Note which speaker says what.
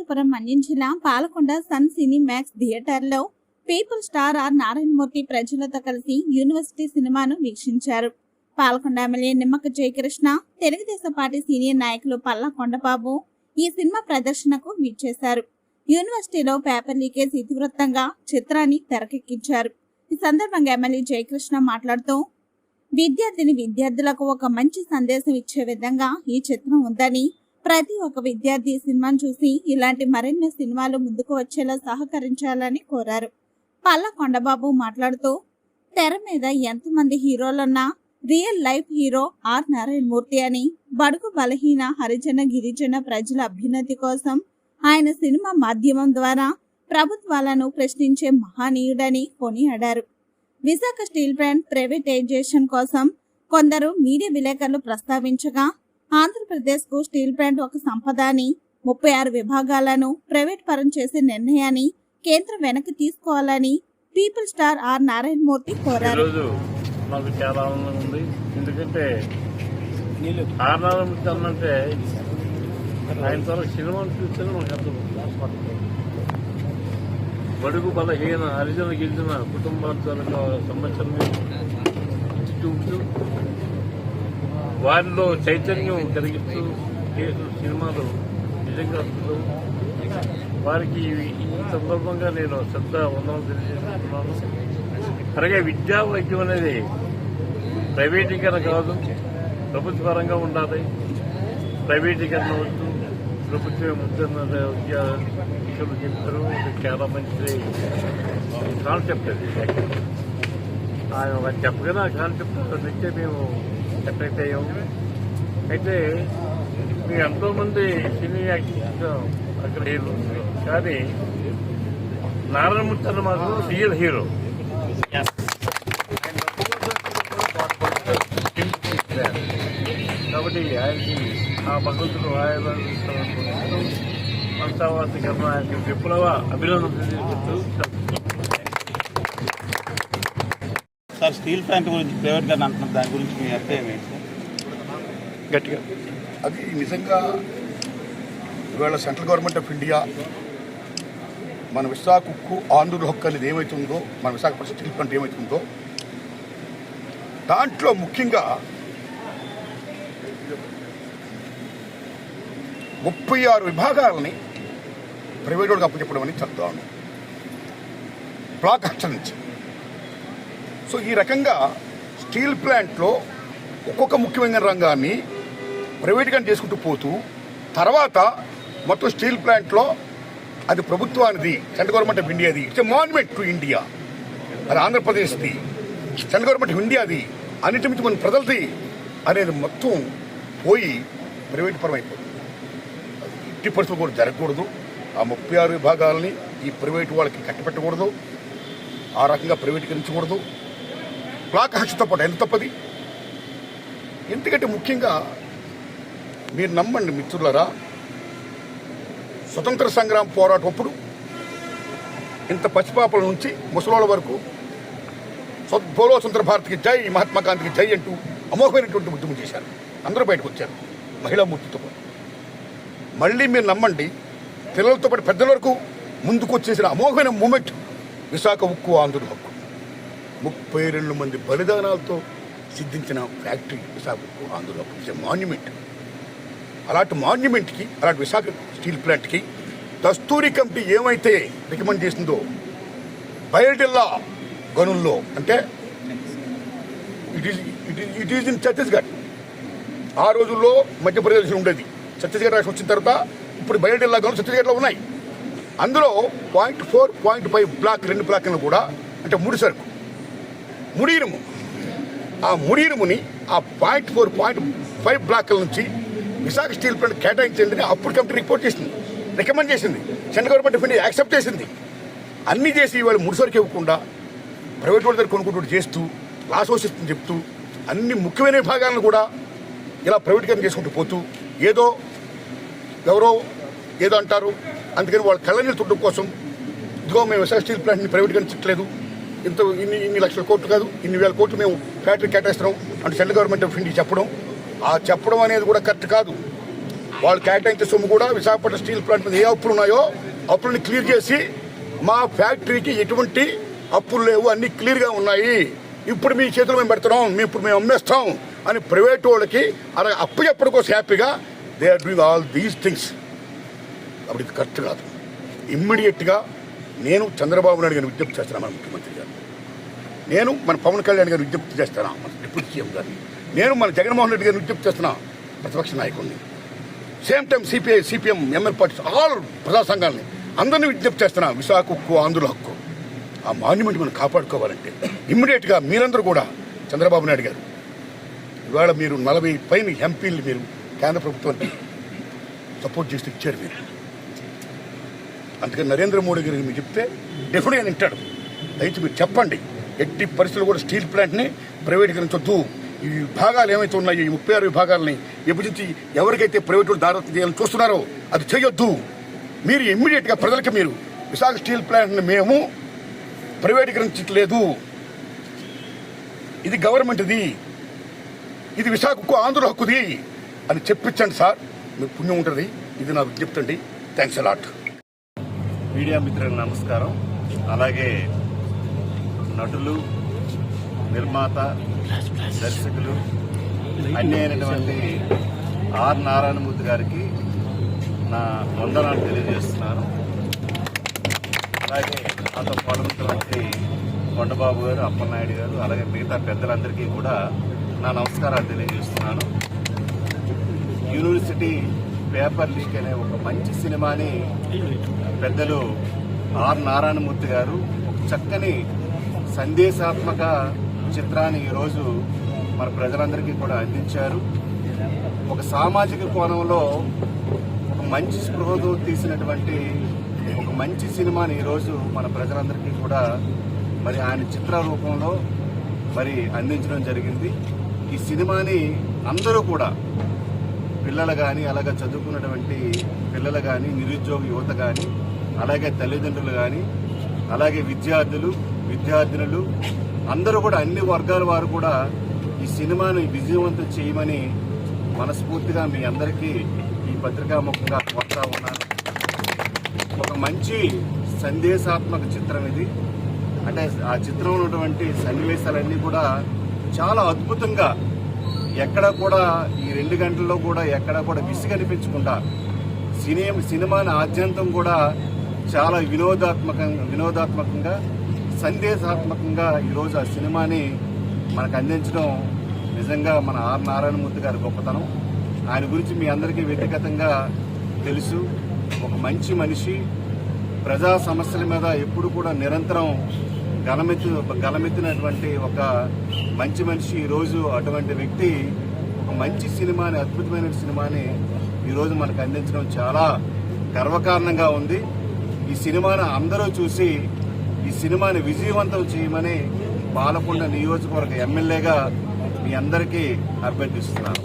Speaker 1: పార్వతీపురం మన్యం జిల్లా Palakonda Sun Cinemax థియేటర్లో people star R Narayanamurthy ప్రజలతో కలిసి యూనివర్సిటీ సినిమాను వీక్షించారు. Palakonda MLA Nimmaka Jayakrishna Telugu Desam party senior నాయకులు పల్లా కొండబాబు ఈ సినిమా ప్రదర్శనకు విచ్చేశారు యూనివర్సిటీలో పేపర్ లీకేజ్ ఇతివృత్తంగా చిత్రాన్ని తెరకెక్కించారు. ఈ సందర్భంగా ఎమ్మెల్యే జయకృష్ణ మాట్లాడుతూ విద్యార్థిని విద్యార్థులకు ఒక మంచి సందేశం ఇచ్చే విధంగా ఈ చిత్రం ఉందని ప్రతి ఒక్క విద్యార్థి సినిమాను చూసి ఇలాంటి మరిన్ని సినిమాలు ముందుకు వచ్చేలా సహకరించాలని కోరారు. పల్ల కొండబాబు మాట్లాడుతూ తెర మీద ఎంతమంది హీరోలున్నా real life hero R Narayana Murthy అని బడుగు బలహీన హరిజన గిరిజన ప్రజల అభ్యున్నతి కోసం ఆయన సినిమా మాధ్యమం ద్వారా ప్రభుత్వాలను ప్రశ్నించే మహానీయుడని కొనియాడారు. విశాఖ స్టీల్ ప్లాంట్ ప్రైవేటైజేషన్ కోసం కొందరు మీడియా విలేకరులు ప్రస్తావించగా ఆంధ్రప్రదేశ్కు స్టీల్ ప్లాంట్ ఒక సంపద అని ముప్పై ఆరు విభాగాలను ప్రైవేట్ పరం చేసే నిర్ణయాన్ని కేంద్రం వెనక్కి తీసుకోవాలని పీపుల్ స్టార్ ఆర్ నారాయణమూర్తి కోరారు.
Speaker 2: ఈరోజు నాకు చాలా ఆనందంగా ఉంది. ఎందుకంటే ఆనందం అంటే ఆయన తర్వాత సినిమాను చూస్తేనే మనకు అర్థం బడుగు బలహీన హరిజన గిరిజన కుటుంబాలకు సంబంధించిన ఇన్స్టిట్యూట్లు వారిలో చైతన్యం కలిగిస్తూ చేసిన సినిమాలు నిజంగా వారికి ఈ సందర్భంగా నేను శ్రద్ధ వందనం తెలియజేస్తున్నాను. అలాగే విద్యా వైద్యం అనేది ప్రైవేటీకరణ కాదు ప్రభుత్వ పరంగా ఉండాలి. ప్రైవేటీకరణ వద్దు ప్రభుత్వం ముద్దున్న విద్యార్థులు చెప్తారు ఇది చాలా మంచి కాన్సెప్ట్ అది. ఆయన చెప్పగానే ఆ కాన్సెప్ట్ నిత్యం మేము అట్రాక్ట్ అయితే మీరు ఎంతోమంది సినీ యాక్టర్స్ అక్కడ హీరో కానీ నారాయణమూర్తి అన్న మాత్రం రియల్ హీరో కాబట్టి ఆయనకి ఆ భగవంతుడు ఆయన మనసావాసీకరణ ఆయనకి విప్లవ అభినందన తెలియజేస్తూ
Speaker 3: సార్ స్టీల్ ప్లాంట్ గురించి ప్రైవేట్గా అంటున్నారు. దాని గురించి మీ అభిప్రాయం ఏంటి?
Speaker 4: గట్టిగా. అది నిజంగా ఇవాళ సెంట్రల్ గవర్నమెంట్ ఆఫ్ ఇండియా మన విశాఖ ఉక్కు ఆంధ్రుల హక్కు అనేది ఏమవుతుందో మన విశాఖపట్నం స్టీల్ ప్లాంట్ ఏమవుతుందో దాంట్లో ముఖ్యంగా ముప్పై ఆరు విభాగాలని ప్రైవేట్ వాడికి అప్పచెప్పడం అని చెప్తాను బ్లాక్ హస్టర్ నుంచి. సో ఈ రకంగా స్టీల్ ప్లాంట్లో ఒక్కొక్క ముఖ్యమైన రంగాన్ని ప్రైవేట్గా చేసుకుంటూ పోతూ తర్వాత మొత్తం స్టీల్ ప్లాంట్లో అది ప్రభుత్వానిది సెంట్రల్ గవర్నమెంట్ ఆఫ్ ఇండియాది. ఇట్స్ మాన్యుమెంట్ టు ఇండియా అది ఆంధ్రప్రదేశ్ది సెంట్రల్ గవర్నమెంట్ ఆఫ్ ఇండియాది అన్నిటి మించి మన ప్రజలది అనేది మొత్తం పోయి ప్రైవేట్ పరం అయిపోతుంది ఎట్టి పరిస్థితులు కూడా జరగకూడదు. ఆ ముప్పై ఆరు విభాగాలని ఈ ప్రైవేట్ వాళ్ళకి కట్టపెట్టకూడదు. ఆ రకంగా ప్రైవేటీకరించకూడదు. బ్లాక్ హక్షతో పాటు ఎంత తప్పది? ఎందుకంటే ముఖ్యంగా మీరు నమ్మండి మిత్రులరా స్వతంత్ర సంగ్రామ పోరాటం అప్పుడు ఇంత పసిపాపల నుంచి ముసలోళ్ళ వరకు బోలో స్వతంత్ర భారత్కి జై మహాత్మా గాంధీకి జై అంటూ అమోఘమైనటువంటి ఉద్యమం చేశారు. అందరూ బయటకు వచ్చారు మహిళా మూర్తితో పాటు. మళ్ళీ మీరు నమ్మండి పిల్లలతో పాటు పెద్దల వరకు ముందుకు వచ్చేసిన అమోఘమైన మూమెంట్ విశాఖ ఉక్కు ఆంధ్రుడు హక్కు. ముప్పై రెండు మంది బలిదానాలతో సిద్ధించిన ఫ్యాక్టరీ విశాఖ అందులో ఇట్స్ మాన్యుమెంట్. అలాంటి మాన్యుమెంట్కి అలాంటి విశాఖ స్టీల్ ప్లాంట్కి దస్తూరి కమిటీ ఏమైతే రికమెండ్ చేసిందో బయటిల్లా గనుల్లో అంటే it is it is it is in Chhattisgarh ఆ రోజుల్లో మధ్యప్రదేశ్ ఉండేది. ఛత్తీస్గఢ్ రాష్ట్రం వచ్చిన తర్వాత ఇప్పుడు బయటిల్లా గనులు ఛత్తీస్గఢ్లో ఉన్నాయి. అందులో point four point five block రెండు బ్లాక్లను కూడా అంటే ముడి సరుకు. ముడి ఆ ముడి ఆ పాయింట్ ఫోర్ పాయింట్ ఫైవ్ బ్లాక్ల నుంచి విశాఖ స్టీల్ ప్లాంట్ కేటాయించిందని అప్పుడు కమిటీ రిపోర్ట్ చేసింది. రికమెండ్ చేసింది. Central government of India accept చేసింది. అన్నీ చేసి ఇవాళ ముడిసరికి ఇవ్వకుండా ప్రైవేట్ వాళ్ళ దగ్గర కొనుక్కుంటూ చేస్తూ లాస్ వస్తుంది చెప్తూ అన్ని ముఖ్యమైన విభాగాలను కూడా ఇలా ప్రైవేటీకరణ చేసుకుంటూ పోతూ ఏదో ఎవరో ఏదో అంటారు. అందుకని వాళ్ళ కళ్ళని తుట్టడం కోసం ఇదిగో మేము విశాఖ స్టీల్ ప్లాంట్ని ప్రైవేటీకరించట్లేదు ఇంత ఇన్ని ఇన్ని లక్షల కోట్లు కాదు ఇన్ని వేల కోట్లు మేము ఫ్యాక్టరీ కేటాయిస్తున్నాం అంటే సెంట్రల్ గవర్నమెంట్ ఆఫ్ ఇండియా చెప్పడం. ఆ చెప్పడం అనేది కూడా కరెక్ట్ కాదు. వాళ్ళు కేటాయించే సొమ్ము కూడా విశాఖపట్నం స్టీల్ ప్లాంట్ మీద ఏ అప్పులు ఉన్నాయో అప్పులని క్లియర్ చేసి మా ఫ్యాక్టరీకి ఎటువంటి అప్పులు లేవు అన్ని క్లియర్గా ఉన్నాయి. ఇప్పుడు మీ చేతులు మేము పెడుతున్నాం మేము ఇప్పుడు మేము అమ్మేస్తాం అని ప్రైవేట్ వాళ్ళకి అలా అప్పు చెప్పడం కోసం హ్యాపీగా they are doing all these things. అప్పుడు ఇది కరెక్ట్ కాదు. ఇమ్మీడియట్గా నేను చంద్రబాబు నాయుడు గారిని విజ్ఞప్తి చేస్తున్నాను మన ముఖ్యమంత్రి గారు. నేను మన పవన్ కళ్యాణ్ గారిని విజ్ఞప్తి చేస్తున్నా. మన డిప్యూటీ సీఎం గారిని నేను మన జగన్మోహన్ రెడ్డి గారిని విజ్ఞప్తి చేస్తున్నా ప్రతిపక్ష నాయకుడిని. Same time CPI CPM ML parties all ప్రజా సంఘాలని అందరినీ విజ్ఞప్తి చేస్తున్నా విశాఖ హక్కు ఆంధ్రుల హక్కు. ఆ మాన్యుమెంట్ మనం కాపాడుకోవాలంటే ఇమ్మీడియట్గా మీరందరూ కూడా చంద్రబాబు నాయుడు గారు. ఇవాళ మీరు నలభై పైన ఎంపీలు మీరు కేంద్ర ప్రభుత్వానికి సపోర్ట్ చేస్తూ ఇచ్చారు మీరు. అందుకని నరేంద్ర మోడీ గారికి మీరు చెప్తే డెఫినెట్గా వింటాడు. అయితే మీరు చెప్పండి. ఎట్టి పరిస్థితులు కూడా స్టీల్ ప్లాంట్ని ప్రైవేటీకరించొద్దు. ఈ విభాగాలు ఏమైతే ఉన్నాయో ఈ ముప్పై ఆరు విభాగాలని విభజించి ఎవరికైతే ప్రైవేట్ దారత్వం చేయాలని చూస్తున్నారో అది చేయొద్దు. మీరు ఇమ్మీడియట్గా ప్రజలకు ప్రజలకి మీరు విశాఖ స్టీల్ ప్లాంట్ని మేము ప్రైవేటీకరించట్లేదు. ఇది గవర్నమెంట్ది. ఇది విశాఖకు ఆంధ్ర హక్కుది అని చెప్పించండి సార్. మీకు పుణ్యం ఉంటుంది. ఇది నా విజ్ఞప్తి అండి. థ్యాంక్స్ అలాట్
Speaker 3: మీడియా మిత్రులకు నమస్కారం. అలాగే నటులు నిర్మాత దర్శకులు అన్నీ అయినటువంటి ఆర్ నారాయణమూర్తి గారికి నా వందనాలు తెలియజేస్తున్నాను. అలాగే నాతో పాల్గొన్నటువంటి కొండబాబు గారు అప్పలనాయుడు గారు అలాగే మిగతా పెద్దలందరికీ కూడా నా నమస్కారాలు తెలియజేస్తున్నాను. యూనివర్సిటీ పేపర్ లీక్ అనే ఒక మంచి సినిమాని పెద్దలు ఆర్ నారాయణమూర్తి గారు ఒక చక్కని సందేశాత్మక చిత్రాన్ని ఈరోజు మన ప్రజలందరికీ కూడా అందించారు. ఒక సామాజిక కోణంలో ఒక మంచి స్పృహతో తీసినటువంటి ఒక మంచి సినిమాని ఈరోజు మన ప్రజలందరికీ కూడా మరి ఆయన చిత్ర రూపంలో మరి అందించడం జరిగింది. ఈ సినిమాని అందరూ కూడా పిల్లలు కానీ అలాగే చదువుకున్నటువంటి పిల్లలు కానీ నిరుద్యోగ యువత కానీ అలాగే తల్లిదండ్రులు కానీ అలాగే విద్యార్థులు విద్యార్థినులు అందరూ కూడా అన్ని వర్గాల వారు కూడా ఈ సినిమాను విజయవంతం చేయమని మనస్ఫూర్తిగా మీ అందరికీ ఈ పత్రికాముఖంగా కోరుతా ఉన్నాను. ఒక మంచి సందేశాత్మక చిత్రం ఇది. అంటే ఆ చిత్రం ఉన్నటువంటి సన్నివేశాలన్నీ కూడా చాలా అద్భుతంగా ఎక్కడ కూడా ఈ రెండు గంటల్లో కూడా ఎక్కడ కూడా విసిగనిపించకుండా సినిమా సినిమాని ఆద్యంతం కూడా చాలా వినోదాత్మకంగా వినోదాత్మకంగా సందేశాత్మకంగా ఈరోజు ఆ సినిమాని మనకు అందించడం నిజంగా మన ఆర్ నారాయణమూర్తి గారి గొప్పతనం. ఆయన గురించి మీ అందరికీ వ్యక్తిగతంగా తెలుసు. ఒక మంచి మనిషి. ప్రజా సమస్యల మీద ఎప్పుడు కూడా నిరంతరం గలమెత్తి గలమెత్తినటువంటి ఒక మంచి మనిషి ఈరోజు అటువంటి వ్యక్తి. ఒక మంచి సినిమాని అద్భుతమైన సినిమాని ఈరోజు మనకు అందించడం చాలా గర్వకారణంగా ఉంది. ఈ సినిమాను అందరూ చూసి ఈ సినిమాని విజయవంతం చేయమని పాలకొండ నియోజకవర్గ ఎమ్మెల్యేగా మీ అందరికీ అభ్యర్థిస్తున్నాను.